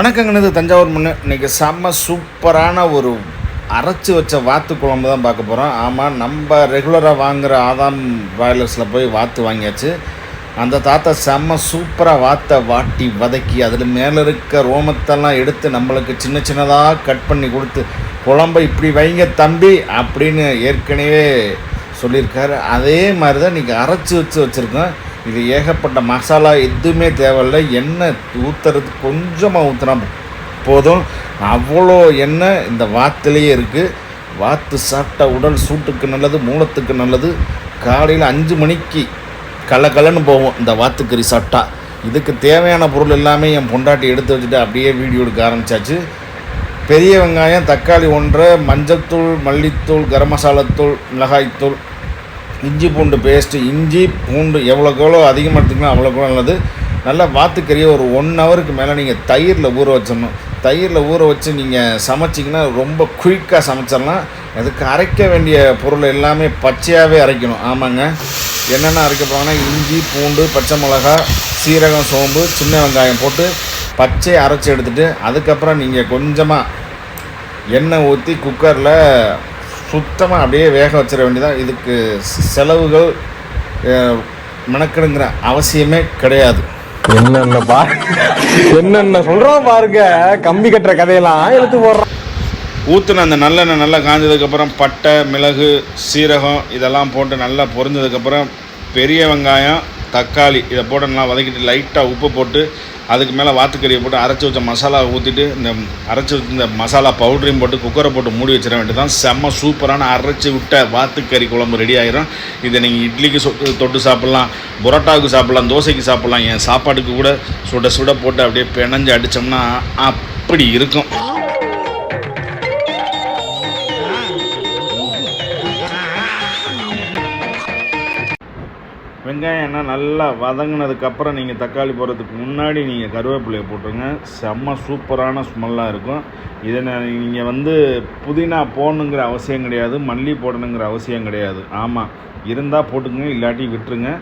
வணக்கங்கனது தஞ்சாவூர் முன்னே. இன்னைக்கு செம்ம சூப்பரான ஒரு அரைச்சி வச்ச வாத்து குழம்பு தான் பார்க்க போகிறோம் ஆமாம் நம்ம ரெகுலராக வாங்குகிற ஆதாம் பாய்லர்ஸில் போய் வாத்து வாங்கியாச்சு. அந்த தாத்தா செம்ம சூப்பராக வாத்தை வாட்டி வதக்கி அதில் மேலே இருக்க ரோமத்தெல்லாம் எடுத்து நம்மளுக்கு சின்ன சின்னதாக கட் பண்ணி கொடுத்து குழம்பை இப்படி வைங்க தம்பி அப்படின்னு ஏற்கனவே சொல்லியிருக்காரு. அதே மாதிரி தான் இன்றைக்கி அரைச்சி வச்சு வச்சுருக்கோம். இது ஏகப்பட்ட மசாலா எதுவுமே தேவையில்லை. எண்ணெய் ஊற்றுறது கொஞ்சமாக ஊற்றினா போதும். அவ்வளோ எண்ணெய் இந்த வாத்துலேயே இருக்குது வாத்து சாப்பிட்டா உடல் சூட்டுக்கு நல்லது மூலத்துக்கு நல்லது. காலையில் அஞ்சு மணிக்கு கலன்னு போவோம் இந்த வாத்துக்கறி சாப்பிட்டா இதுக்கு தேவையான பொருள் எல்லாமே என் பொண்டாட்டி எடுத்து வச்சுட்டு அப்படியே வீடியோ எடுக்க ஆரம்பிச்சாச்சு. பெரிய வெங்காயம் தக்காளி ஒன்றை மஞ்சத்தூள் மல்லித்தூள் கரம் மசாலாத்தூள் மிளகாய்த்தூள் இஞ்சி பூண்டு பேஸ்ட்டு இஞ்சி பூண்டு எவ்வளோக்கு எவ்வளோ அதிகமாக எடுத்துக்கலாம் அவ்வளோக்கு நல்லது. நல்லா வாத்துக்கறியை ஒரு ஒன் ஹவருக்கு மேலே நீங்கள் தயிரில் ஊற வச்சிடணும். தயிரில் ஊற வச்சு நீங்கள் சமைச்சிங்கன்னா ரொம்ப குயிக்காக சமைச்சிடலாம். அதுக்கு அரைக்க வேண்டிய பொருள் எல்லாமே பச்சையாகவே அரைக்கணும். ஆமாங்க. என்னென்ன அரைக்க போகிறாங்கன்னா இஞ்சி பூண்டு பச்சை மிளகா சீரகம் சோம்பு சின்ன வெங்காயம் போட்டு பச்சை அரைச்சி எடுத்துகிட்டு அதுக்கப்புறம் நீங்கள் கொஞ்சமாக எண்ணெய் ஊற்றி குக்கரில் சுத்தமாக அப்படியே வேக வச்சிட வேண்டியதான் இதுக்கு செலவுகள் மெனக்கெடுங்கிற அவசியமே கிடையாது. என்னென்ன பா என்னென்ன சொல்றான் பாருங்க. கம்பி கட்டுற கதையெல்லாம் எடுத்து போடுறான் ஊற்றின அந்த நல்லெண்ணெய் நல்லா காஞ்சதுக்கப்புறம் பட்டை மிளகு சீரகம் இதெல்லாம் போட்டு நல்லா பொரிஞ்சதுக்கப்புறம் பெரிய வெங்காயம் தக்காளி இதை போட்டு நல்லா வதக்கிட்டு லைட்டாக உப்பு போட்டு அதுக்கு மேலே வாத்துக்கறியை போட்டு அரைச்சி வச்ச மசாலா ஊற்றிட்டு இந்த அரைச்சி வச்ச இந்த மசாலா பவுடரையும் போட்டு குக்கரை போட்டு மூடி வச்சிட வேண்டியது தான் செம்ம சூப்பரான அரைச்சி விட்ட வாத்துக்கறி குழம்பு ரெடி ஆகிரும் இதை நீங்கள் இட்லிக்கு சொட்டு தொட்டு சாப்பிட்லாம் புரோட்டாவுக்கு சாப்பிட்லாம் தோசைக்கு சாப்பிட்லாம். என் சாப்பாட்டுக்கு கூட சுட சுட போட்டு அப்படியே பிணைஞ்சு அடித்தோம்னா அப்படி இருக்கும். வெங்காயம் நல்லா வதங்கினதுக்கப்புறம் நீங்கள் தக்காளி போடுறதுக்கு முன்னாடி நீங்கள் கருவேப்பிலையை போட்டுருங்க. செம்ம சூப்பரான ஸ்மெல்லாக இருக்கும். இதை நீங்கள் வந்து புதினா போடணுங்கிற அவசியம் கிடையாது. மல்லி போடணுங்கிற அவசியம் கிடையாது. ஆமாம் இருந்தால் போட்டுங்க இல்லாட்டி விட்டுருங்க.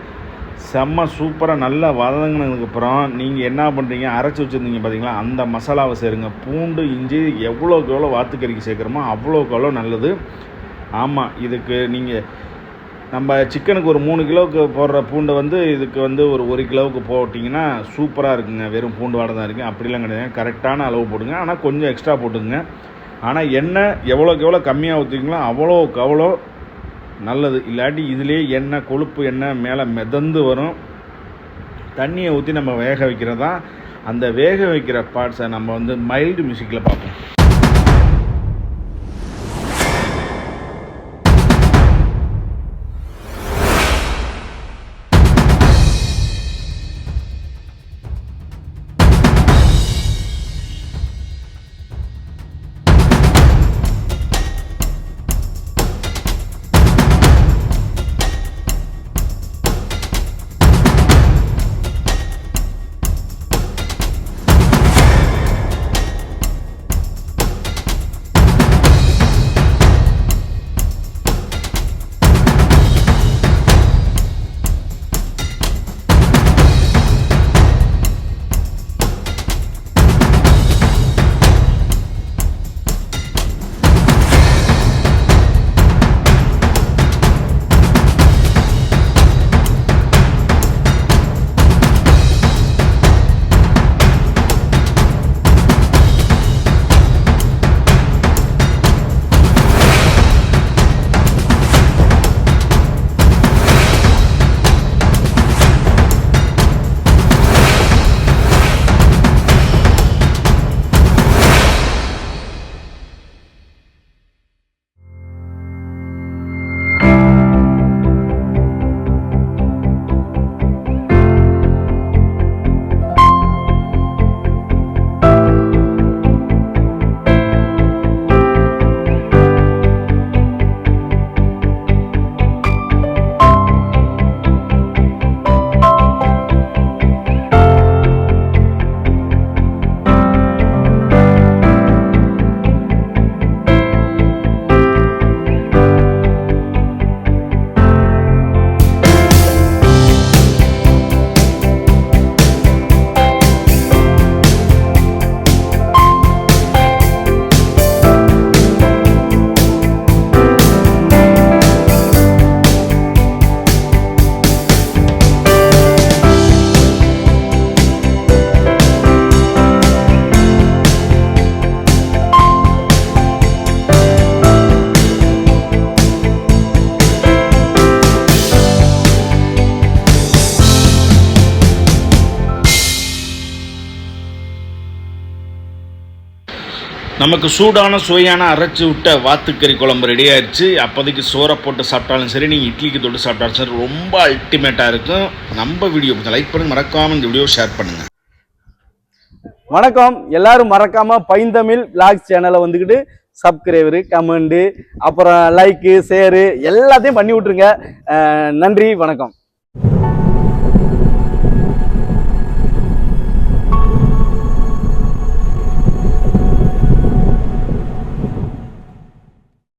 செம்ம சூப்பராக நல்லா வதங்கினதுக்கப்புறம் நீங்கள் என்ன பண்ணுறீங்க அரைச்சி வச்சுருந்தீங்க பார்த்தீங்களா அந்த மசாலாவை சேருங்க. பூண்டு இஞ்சி எவ்வளோக்கு எவ்வளோ வாத்துக்கறிக்கு சேர்க்குறோமோ அவ்வளோக்கு எவ்வளோ நல்லது. ஆமாம் இதுக்கு நீங்கள் நம்ம சிக்கனுக்கு ஒரு மூணு கிலோவுக்கு போடுற பூண்டை வந்து இதுக்கு வந்து ஒரு ஒரு கிலோவுக்கு போட்டிங்கன்னா சூப்பராக இருக்குங்க. வெறும் பூண்டு வாடை தான் இருக்குது அப்படிலாம் கிடையாது. கரெக்டான அளவு போடுங்க. ஆனால் கொஞ்சம் எக்ஸ்ட்ரா போட்டுங்க ஆனால் எண்ணெய் எவ்வளோக்கு எவ்வளோ கம்மியாக ஊற்றிங்களோ அவ்வளோக்கு அவ்வளோ நல்லது. இல்லாட்டி இதுலேயே எண்ணெய் கொழுப்பு எண்ணெய் மேலே மிதந்து வரும். தண்ணியை ஊற்றி நம்ம வேக வைக்கிறது? தான் அந்த வேக வைக்கிற பார்ட்ஸை நம்ம வந்து மைல்டு மியூசிக்கில் பார்ப்போம். நமக்கு சூடான சுவையான அரைச்சி விட்ட வாத்துக்கறி குழம்பு ரெடி ஆயிடுச்சு அப்போதைக்கு சோறை போட்டு சாப்பிட்டாலும் சரி நீங்கள் இட்லிக்கு தொட்டு சாப்பிட்டாலும் சரி ரொம்ப அல்டிமேட்டாக இருக்கும். நம்ம வீடியோ லைக் பண்ணி மறக்காமல் இந்த வீடியோ ஷேர் பண்ணுங்கள் வணக்கம். எல்லாரும் மறக்காமல் பைந்தமிழ் பிளாக்ஸ் சேனலை வந்துக்கிட்டு சப்ஸ்கிரைபரு கமெண்டு அப்புறம் லைக்கு ஷேரு எல்லாத்தையும் பண்ணி விட்ருங்க நன்றி வணக்கம்.